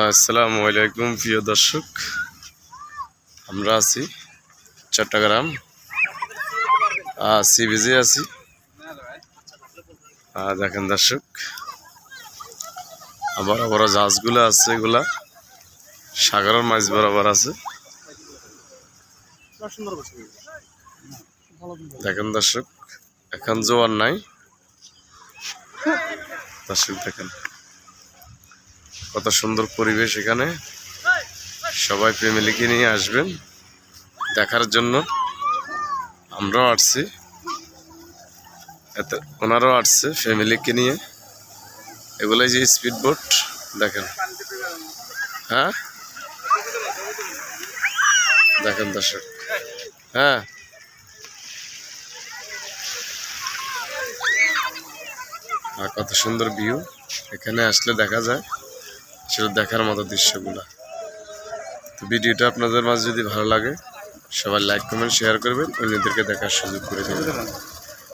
আসসালামু আলাইকুম, প্রিয় দর্শক। আমরা আছি চট্টগ্রাম। সি বিজে আছি। দেখেন দর্শক, আবার বড় জাহাজগুলো আছে এগুলা। সাগরের মাছ বরাবর আছে। দেখেন দর্শক, এখন জোয়ার নাই। দর্শক দেখেন। কত সুন্দর পরিবেশ এখানে। সবাই ফ্যামিলিকে নিয়ে আসবেন। দেখার জন্য আমরাও আসছি। এত, ওনারাও আসছে ফ্যামিলিকে নিয়ে। এগুলোই যে স্পিড বোট দেখেন। হ্যাঁ? দেখেন দর্শক। হ্যাঁ। আর কত সুন্দর ভিউ এখানে আসলে দেখা যায়। সেটা দেখার মতো দৃশ্যগুলো। তো ভিডিওটা আপনাদের মাঝে যদি ভালো লাগে, সবাই লাইক কমেন্ট শেয়ার করবেন। অন্যদেরকে দেখার সুযোগ করে দেবেন।